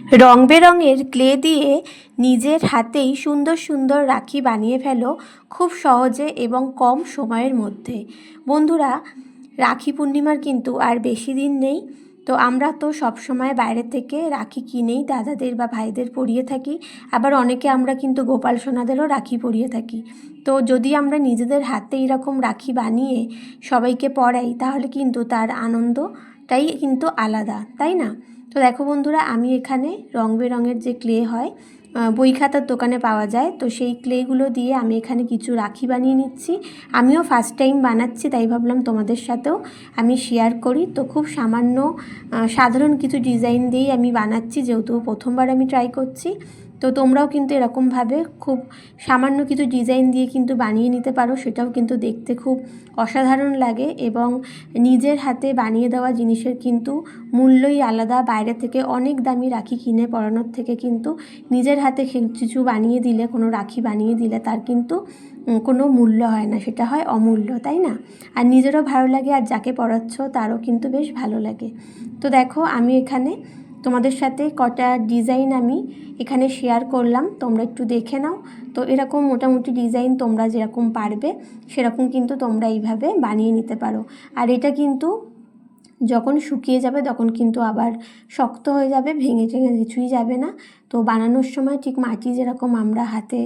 রং বেরঙের ক্লে দিয়ে নিজের হাতেই সুন্দর সুন্দর রাখি বানিয়ে ফেলো খুব সহজে এবং কম সময়ের মধ্যে। বন্ধুরা, রাখি পূর্ণিমার কিন্তু আর বেশি দিন নেই। তো আমরা তো সব সময় বাইরে থেকে রাখি কিনেই দাদাদের বা ভাইদের পরিয়ে থাকি। আবার অনেকে আমরা কিন্তু গোপাল সোনাদেরও রাখি পরিয়ে থাকি। তো যদি আমরা নিজেদের হাতে এরকম রাখি বানিয়ে সবাইকে পরাই, তাহলে কিন্তু তার আনন্দটাই কিন্তু আলাদা, তাই না? তো দেখো বন্ধুরা, আমি এখানে রং বেরঙের যে ক্লে হয় বই খাতার দোকানে পাওয়া যায়। তো সেই ক্লেগুলো দিয়ে আমি এখানে কিছু রাখি বানিয়ে নিচ্ছি। আমিও ফার্স্ট টাইম বানাচ্ছি, তাই ভাবলাম তোমাদের সাথেও আমি শেয়ার করি। তো খুব সামান্য সাধারণ কিছু ডিজাইন দিয়েই আমি বানাচ্ছি, যেহেতু প্রথমবার আমি ট্রাই করছি। তো তোমরাও কিন্তু এরকমভাবে খুব সামান্য কিছু ডিজাইন দিয়ে কিন্তু বানিয়ে নিতে পারো, সেটাও কিন্তু দেখতে খুব অসাধারণ লাগে এবং নিজের হাতে বানিয়ে দেওয়া জিনিসের কিন্তু মূল্যই আলাদা। বাইরে থেকে অনেক দামি রাখি কিনে পরানোর থেকে কিন্তু নিজের হাতে কিছু বানিয়ে দিলে, কোনো রাখি বানিয়ে দিলে তার কিন্তু কোনো মূল্য হয় না, সেটা হয় অমূল্য, তাই না? আর নিজেরও ভালো লাগে আর যাকে পড়াচ্ছ তারও কিন্তু বেশ ভালো লাগে। তো দেখো আমি এখানে তোমাদের সাথে কটা ডিজাইন আমি এখানে শেয়ার করলাম, তোমরা একটু দেখে নাও। তো এরকম মোটামুটি ডিজাইন তোমরা যেরকম পারবে, সেরকম কিন্তু তোমরা এইভাবে বানিয়ে নিতে পারো। আর এটা কিন্তু যখন শুকিয়ে যাবে তখন কিন্তু আবার শক্ত হয়ে যাবে, ভেঙে টেঙে কিছুই যাবে না। তো বানানোর সময় ঠিক মাটি যেরকম আমরা হাতে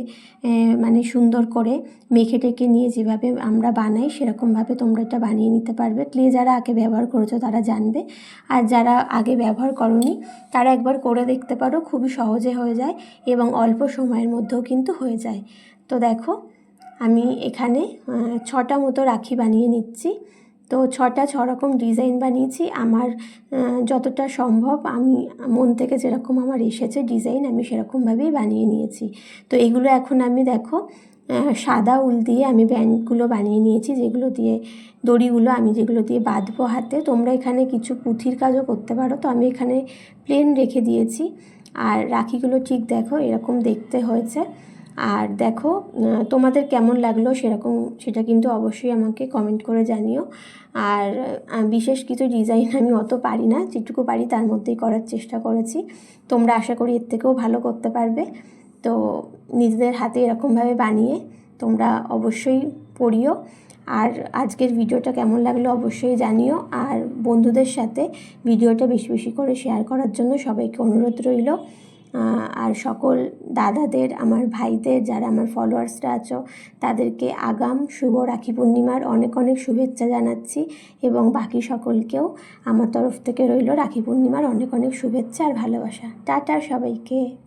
মানে সুন্দর করে মেখে টেকে নিয়ে যেভাবে আমরা বানাই সেরকমভাবে তোমরা এটা বানিয়ে নিতে পারবে। ক্লে যারা আগে ব্যবহার করেছ তারা জানবে। আর যারা আগে ব্যবহার করনি তারা একবার করে দেখতে পারো, খুবই সহজে হয়ে যায় এবং অল্প সময়ের মধ্যেও কিন্তু হয়ে যায়। তো দেখো, আমি এখানে ছটা মতো রাখি বানিয়ে নিচ্ছি। তো ছটা, ছ রকম ডিজাইন বানিয়েছি। আমার যতটা সম্ভব আমি, মন থেকে যেরকম আমার এসেছে ডিজাইন, আমি সেরকমভাবেই বানিয়ে নিয়েছি। তো এগুলো এখন আমি দেখো সাদা উল দিয়ে আমি ব্যান্ডগুলো বানিয়ে নিয়েছি, যেগুলো দিয়ে, দড়িগুলো আমি যেগুলো দিয়ে বাঁধবো হাতে। তোমরা এখানে কিছু পুঁথির কাজও করতে পারো, তো আমি এখানে প্লেন রেখে দিয়েছি। আর রাখিগুলো ঠিক দেখো, এরকম দেখতে হয়েছে। আর দেখো তোমাদের কেমন লাগল সেরকম, সেটা কিন্তু অবশ্যই আমাকে কমেন্ট করে জানিও। আর বিশেষ কিছু ডিজাইন আমি অত পারি না, যেটুকু পারি তার মধ্যেই করার চেষ্টা করেছি। তোমরা আশা করি এর থেকেও ভালো করতে পারবে। তো নিজেদের হাতে এরকমভাবে বানিয়ে তোমরা অবশ্যই পড়িও। আর আজকের ভিডিওটা কেমন লাগল অবশ্যই জানিও। আর বন্ধুদের সাথে ভিডিওটা বেশি বেশি করে শেয়ার করার জন্য সবাইকে অনুরোধ রইল। আর সকল দাদাদের, আমার ভাইদের যারা আমার ফলোয়ার্সরা আছো, তাদেরকে আগাম শুভ রাখি পূর্ণিমার অনেক অনেক শুভেচ্ছা জানাচ্ছি এবং বাকি সকলকেও আমার তরফ থেকে রইল রাখি পূর্ণিমার অনেক অনেক শুভেচ্ছা আর ভালোবাসা। টাটা সবাইকে।